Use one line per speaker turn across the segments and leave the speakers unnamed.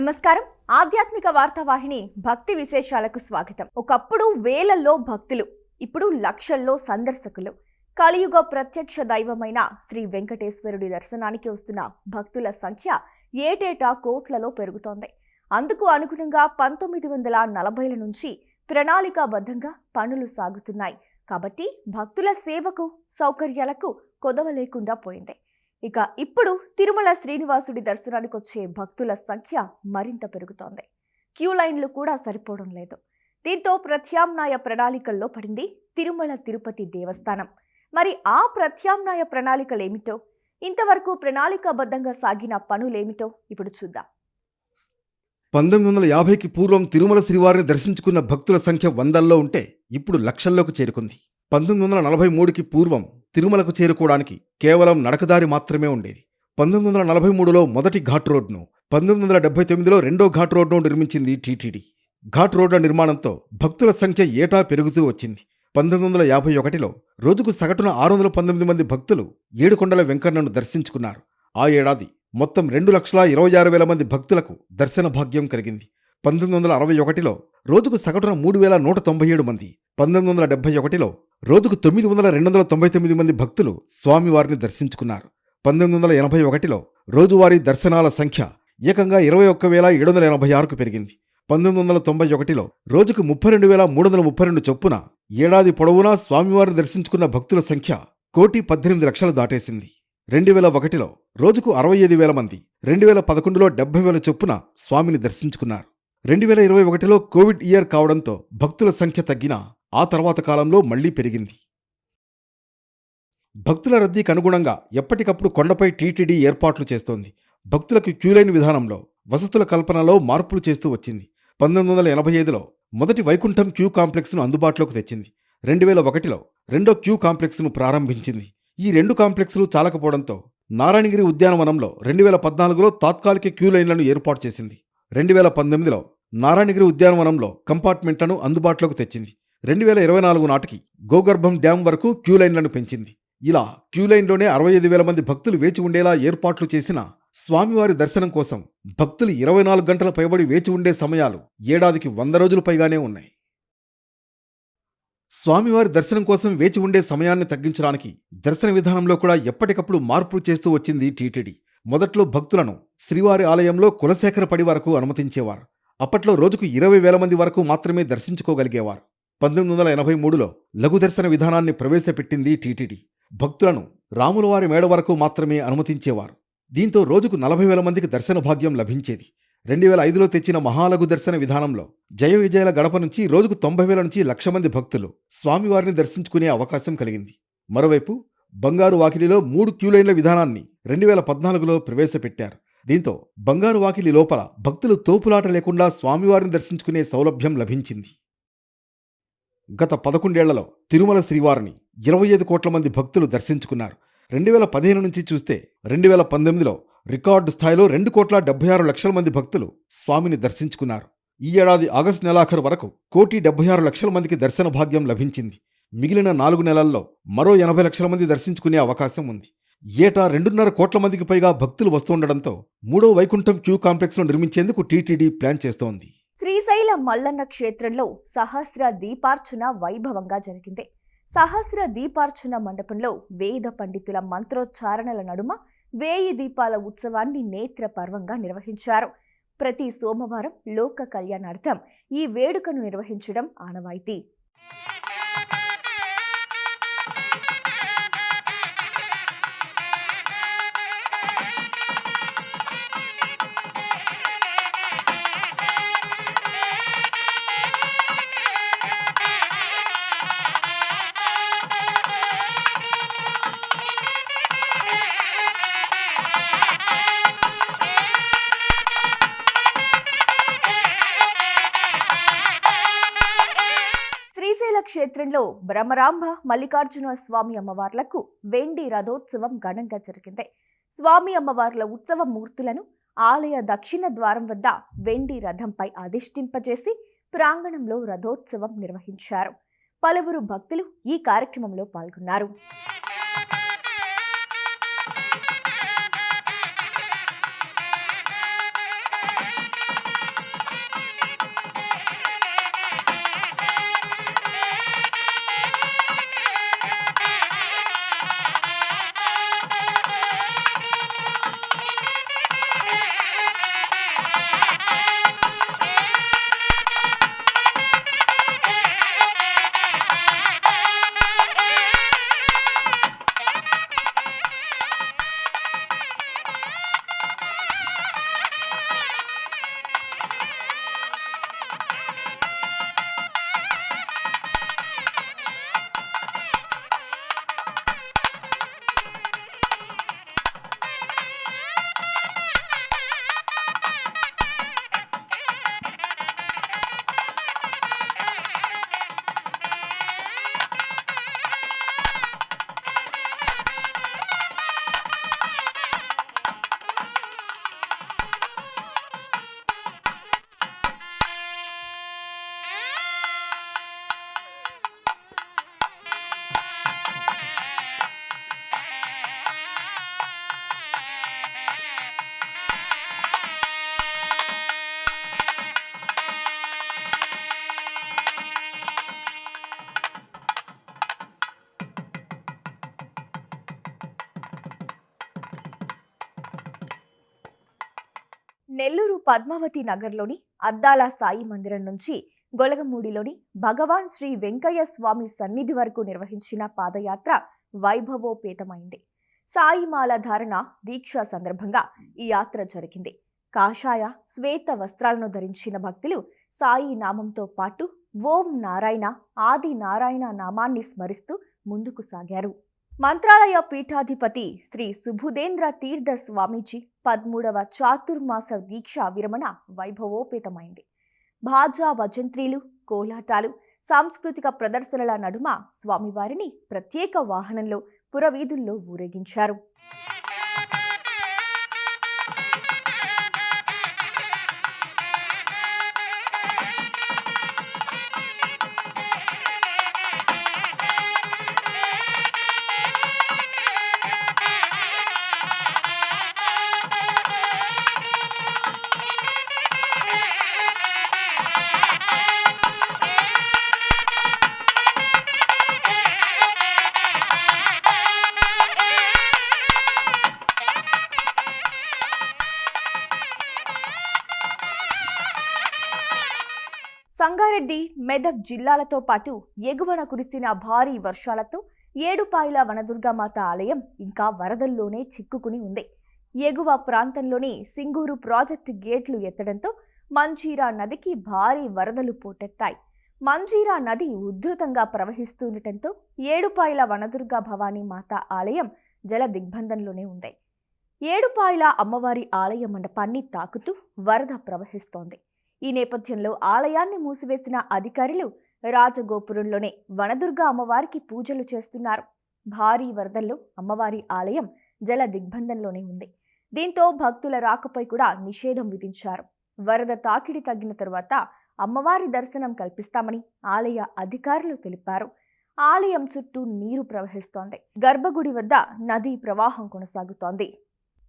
నమస్కారం. ఆధ్యాత్మిక వార్తావాహిని భక్తి విశేషాలకు స్వాగతం. ఒకప్పుడు వేలల్లో భక్తులు ఇప్పుడు లక్షల్లో సందర్శకులు. కలియుగ ప్రత్యక్ష దైవమైన శ్రీ వెంకటేశ్వరుడి దర్శనానికి వస్తున్న భక్తుల సంఖ్య ఏటేటా కోట్లలో పెరుగుతోంది. అందుకు అనుగుణంగా పంతొమ్మిది వందల నలభైల నుంచి ప్రణాళికాబద్ధంగా పనులు సాగుతున్నాయి. కాబట్టి భక్తుల సేవకు సౌకర్యాలకు కొదవ లేకుండా పోయింది. ఇక ఇప్పుడు తిరుమల శ్రీనివాసుడి దర్శనానికి వచ్చే భక్తుల సంఖ్య మరింత పెరుగుతోంది. క్యూ లైన్లు కూడా సరిపోవడం లేదు. దీంతో ప్రత్యామ్నాయ ప్రణాళికల్లో పడింది తిరుమల తిరుపతి దేవస్థానం. మరి ఆ ప్రత్యామ్నాయ ప్రణాళికలేమిటో? ఇంతవరకు ప్రణాళికాబద్ధంగా సాగిన పనులేమిటో ఇప్పుడు చూద్దాం.
పంతొమ్మిది వందల యాభైకి పూర్వం తిరుమల శ్రీవారిని దర్శించుకున్న భక్తుల సంఖ్య వందల్లో ఉంటే ఇప్పుడు లక్షల్లోకి చేరుకుంది. పంతొమ్మిది వందల నలభై మూడుకి పూర్వం తిరుమలకు చేరుకోవడానికి కేవలం నడకదారి మాత్రమే ఉండేది. పంతొమ్మిది వందల నలభై మూడులో మొదటి ఘాట్ రోడ్ను పంతొమ్మిది వందల డెబ్బై తొమ్మిదిలో రెండో ఘాట్ రోడ్ను నిర్మించింది టీటీడీ. ఘాట్ రోడ్ల నిర్మాణంతో భక్తుల సంఖ్య ఏటా పెరుగుతూ వచ్చింది. పంతొమ్మిది వందల యాభై ఒకటిలో రోజుకు సగటున ఆరు వందల పంతొమ్మిది మంది భక్తులు ఏడుకొండల వెంకన్నను దర్శించుకున్నారు. ఆ ఏడాది మొత్తం రెండు లక్షల ఇరవై ఆరు వేల మంది భక్తులకు దర్శన భాగ్యం కలిగింది. పంతొమ్మిది వందల అరవై ఒకటిలో రోజుకు సగటున మూడు వేల నూట తొంభై ఏడు మంది పంతొమ్మిది వందల డెబ్బై ఒకటిలో రోజుకు తొమ్మిది వందల రెండు వందల తొంభై తొమ్మిది మంది భక్తులు స్వామివారిని దర్శించుకున్నారు. పంతొమ్మిది వందల ఎనభై ఒకటిలో రోజువారీ దర్శనాల సంఖ్య ఏకంగా ఇరవై ఒక్క వేల ఏడు వందల ఎనభై ఆరుకు పెరిగింది. పంతొమ్మిది వందల తొంభై ఒకటిలో రోజుకు ముప్పై రెండు వేల మూడు వందల ముప్పై రెండు చొప్పున ఏడాది పొడవునా స్వామివారిని దర్శించుకున్న భక్తుల సంఖ్య కోటి పద్దెనిమిది లక్షలు దాటేసింది. రెండు వేల ఒకటిలో రోజుకు అరవై ఐదు వేల మంది రెండు వేల పదకొండులో డెబ్బై వేల చొప్పున స్వామిని దర్శించుకున్నారు. రెండు వేల ఇరవై ఒకటిలో కోవిడ్ ఇయర్ కావడంతో భక్తుల సంఖ్య తగ్గినా ఆ తర్వాత కాలంలో మళ్ళీ పెరిగింది. భక్తుల రద్దీకి అనుగుణంగా ఎప్పటికప్పుడు కొండపై టీటీడీ ఏర్పాట్లు చేస్తోంది. భక్తులకు క్యూలైన్ విధానంలో వసతుల కల్పనలో మార్పులు చేస్తూ వచ్చింది. పంతొమ్మిది వందల ఎనభై ఐదులో మొదటి వైకుంఠం క్యూ కాంప్లెక్స్ను అందుబాటులోకి తెచ్చింది. రెండు వేల ఒకటిలో రెండో క్యూ కాంప్లెక్స్ను ప్రారంభించింది. ఈ రెండు కాంప్లెక్స్లు చాలకపోవడంతో నారాయణగిరి ఉద్యానవనంలో రెండు వేల పద్నాలుగులో తాత్కాలిక క్యూ లైన్లను ఏర్పాటు చేసింది. రెండు వేల పంతొమ్మిదిలో నారాయణగిరి ఉద్యానవనంలో కంపార్ట్మెంట్లను అందుబాటులోకి తెచ్చింది. రెండు వేల ఇరవై నాలుగు నాటికి గోగర్భం డ్యాం వరకు క్యూ లైన్లను పెంచింది. ఇలా క్యూ లైన్లోనే అరవై ఐదు వేల మంది భక్తులు వేచి ఉండేలా ఏర్పాట్లు చేసిన స్వామివారి దర్శనం కోసం భక్తులు ఇరవై నాలుగు గంటల పైబడి వేచి ఉండే సమయాలు ఏడాదికి వంద రోజులు పైగానే ఉన్నాయి. స్వామివారి దర్శనం కోసం వేచి ఉండే సమయాన్ని తగ్గించడానికి దర్శన విధానంలో కూడా ఎప్పటికప్పుడు మార్పులు చేస్తూ వచ్చింది టీటీడీ. మొదట్లో భక్తులను శ్రీవారి ఆలయంలో కులశేఖర పడి వరకు అనుమతించేవారు. అప్పట్లో రోజుకు ఇరవై వేల మంది వరకు మాత్రమే దర్శించుకోగలిగేవారు. పంతొమ్మిది వందల ఎనభై మూడులో లఘు దర్శన విధానాన్ని ప్రవేశపెట్టింది టీటీడీ. భక్తులను రాములవారి మేడ వరకు మాత్రమే అనుమతించేవారు. దీంతో రోజుకు నలభై వేల మందికి దర్శన భాగ్యం లభించేది. రెండు వేల ఐదులో తెచ్చిన మహాలఘు దర్శన విధానంలో జయ విజయాల గడప నుంచి రోజుకు తొంభై వేల నుంచి లక్ష మంది భక్తులు స్వామివారిని దర్శించుకునే అవకాశం కలిగింది. మరోవైపు బంగారు వాకిలిలో మూడు క్యూలైన్ల విధానాన్ని రెండు వేల పద్నాలుగులో ప్రవేశపెట్టారు. దీంతో బంగారు వాకిలి లోపల భక్తులు తోపులాట లేకుండా స్వామివారిని దర్శించుకునే సౌలభ్యం లభించింది. గత పదకొండేళ్ళలో తిరుమల శ్రీవారిని ఇరవై ఐదు కోట్ల మంది భక్తులు దర్శించుకున్నారు. రెండు వేల పదిహేను నుంచి చూస్తే రెండు వేల పంతొమ్మిదిలో రికార్డు స్థాయిలో రెండు కోట్ల డెబ్బై ఆరు లక్షల మంది భక్తులు స్వామిని దర్శించుకున్నారు. ఈ ఏడాది ఆగస్టు నెలాఖరు వరకు కోటి డెబ్బై ఆరు లక్షల మందికి దర్శన భాగ్యం లభించింది. మిగిలిన నాలుగు నెలల్లో మరో ఎనభై లక్షల మంది దర్శించుకునే అవకాశం ఉంది. ఏటా రెండున్నర కోట్ల మందికి పైగా భక్తులు వస్తుండడంతో మూడో వైకుంఠం క్యూ కాంప్లెక్స్ను నిర్మించేందుకు టీటీడీ ప్లాన్ చేస్తోంది.
శ్రీశైల మల్లన్న క్షేత్రంలో సహస్ర దీపార్చన వైభవంగా జరిగింది. సహస్ర దీపార్చన మండపంలో వేద పండితుల మంత్రోచ్చారణల నడుమ వేయి దీపాల ఉత్సవాన్ని నేత్ర పర్వంగా నిర్వహించారు. ప్రతి సోమవారం లోక కళ్యాణార్థం ఈ వేడుకను నిర్వహించడం ఆనవాయితీ. క్షేత్రంలో బ్రహ్మరాంబ మల్లికార్జున స్వామి అమ్మవార్లకు వెండి రథోత్సవం ఘనంగా జరిగింది. స్వామి అమ్మవార్ల ఉత్సవ మూర్తులను ఆలయ దక్షిణ ద్వారం వద్ద వెండి రథంపై అధిష్ఠింపజేసి ప్రాంగణంలో రథోత్సవం నిర్వహించారు. పలువురు భక్తులు ఈ కార్యక్రమంలో పాల్గొన్నారు. పద్మావతి నగర్లోని అద్దాల సాయి మందిరం నుంచి గొలగమూడిలోని భగవాన్ శ్రీ వెంకయ్య స్వామి సన్నిధి వరకు నిర్వహించిన పాదయాత్ర వైభవోపేతమైంది. సాయిమాల ధారణ దీక్ష సందర్భంగా ఈ యాత్ర జరిగింది. కాషాయ శ్వేత వస్త్రాలను ధరించిన భక్తులు సాయి నామంతో పాటు ఓం నారాయణ ఆది నారాయణ నామాన్ని స్మరిస్తూ ముందుకు సాగారు. మంత్రాలయ పీఠాధిపతి శ్రీ సుభుదేంద్ర తీర్థ స్వామీజీ పదమూడవ చాతుర్మాస దీక్ష విరమణ వైభవోపేతమైంది. భాజా భజంత్రీలు కోలాటాలు సాంస్కృతిక ప్రదర్శనల నడుమ స్వామివారిని ప్రత్యేక వాహనంలో పురవీధుల్లో ఊరేగించారు. సంగారెడ్డి మెదక్ జిల్లాలతో పాటు ఎగువన కురిసిన భారీ వర్షాలతో ఏడుపాయల వనదుర్గామాత ఆలయం ఇంకా వరదల్లోనే చిక్కుకుని ఉంది. ఎగువ ప్రాంతంలోని సింగూరు ప్రాజెక్టు గేట్లు ఎత్తడంతో మంజీరా నదికి భారీ వరదలు పోటెత్తాయి. మంజీరా నది ఉధృతంగా ప్రవహిస్తుండటంతో ఏడుపాయల వనదుర్గా భవానీ మాత ఆలయం జల దిగ్బంధంలోనే ఉంది. ఏడుపాయల అమ్మవారి ఆలయ మండపాన్ని తాకుతూ వరద ప్రవహిస్తోంది. ఈ నేపథ్యంలో ఆలయాన్ని మూసివేసిన అధికారులు రాజగోపురంలోనే వనదుర్గ అమ్మవారికి పూజలు చేస్తున్నారు. భారీ వరదల్లో అమ్మవారి ఆలయం జల దిగ్బంధంలోనే ఉంది. దీంతో భక్తుల రాకపై కూడా నిషేధం విధించారు. వరద తాకిడి తగ్గిన తర్వాత అమ్మవారి దర్శనం కల్పిస్తామని ఆలయ అధికారులు తెలిపారు. ఆలయం చుట్టూ నీరు ప్రవహిస్తోంది. గర్భగుడి వద్ద నదీ ప్రవాహం కొనసాగుతోంది.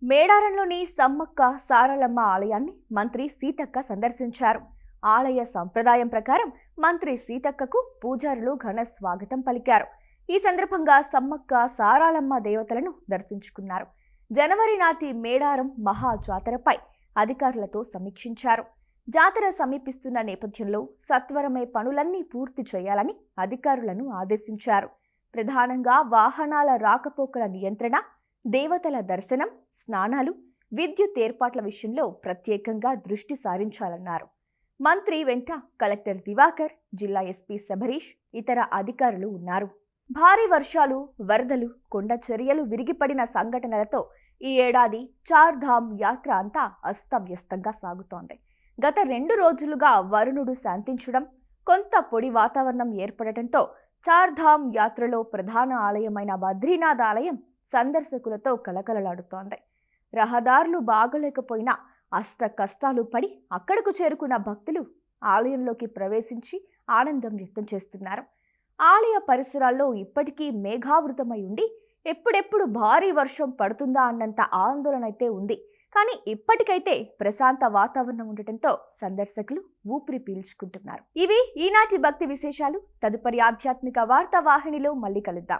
మేడారంలోని సమ్మక్క సారలమ్మ ఆలయాన్ని మంత్రి సీతక్క సందర్శించారు. ఆలయ సంప్రదాయం ప్రకారం మంత్రి సీతక్కకు పూజారులు ఘన స్వాగతం పలికారు. ఈ సందర్భంగా సమ్మక్క సారాలమ్మ దేవతలను దర్శించుకున్నారు. జనవరి నాటి మేడారం మహా జాతరపై అధికారులతో సమీక్షించారు. జాతర సమీపిస్తున్న నేపథ్యంలో సత్వరమే పనులన్నీ పూర్తి చేయాలని అధికారులను ఆదేశించారు. ప్రధానంగా వాహనాల రాకపోకల నియంత్రణ దేవతల దర్శనం స్నానాలు విద్యుత్ ఏర్పాట్ల విషయంలో ప్రత్యేకంగా దృష్టి సారించాలన్నారు. మంత్రి వెంట కలెక్టర్ దివాకర్ జిల్లా ఎస్పీ శబరీష్ ఇతర అధికారులు ఉన్నారు. భారీ వర్షాలు వరదలు కొండ చర్యలు విరిగిపడిన సంఘటనలతో ఈ ఏడాది చార్ధామ్ యాత్ర అంతా అస్తవ్యస్తంగా సాగుతోంది. గత రెండు రోజులుగా వరుణుడు శాంతించడం కొంత పొడి వాతావరణం ఏర్పడటంతో చార్ధామ్ యాత్రలో ప్రధాన ఆలయమైన బద్రీనాథ్ ఆలయం సందర్శకులతో కలకలలాడుతోంది రహదారులు బాగలేకపోయినా అష్ట కష్టాలు పడి అక్కడకు చేరుకున్న భక్తులు ఆలయంలోకి ప్రవేశించి ఆనందం వ్యక్తం చేస్తున్నారు. ఆలయ పరిసరాల్లో ఇప్పటికీ మేఘావృతమై ఉండి ఎప్పుడెప్పుడు భారీ వర్షం పడుతుందా అన్నంత ఆందోళన అయితే ఉంది. కానీ ఇప్పటికైతే ప్రశాంత వాతావరణం ఉండటంతో సందర్శకులు ఊపిరి పీల్చుకుంటున్నారు. ఇవి ఈనాటి భక్తి విశేషాలు. తదుపరి ఆధ్యాత్మిక వార్తా వాహినిలో మళ్ళీ కలుద్దాం.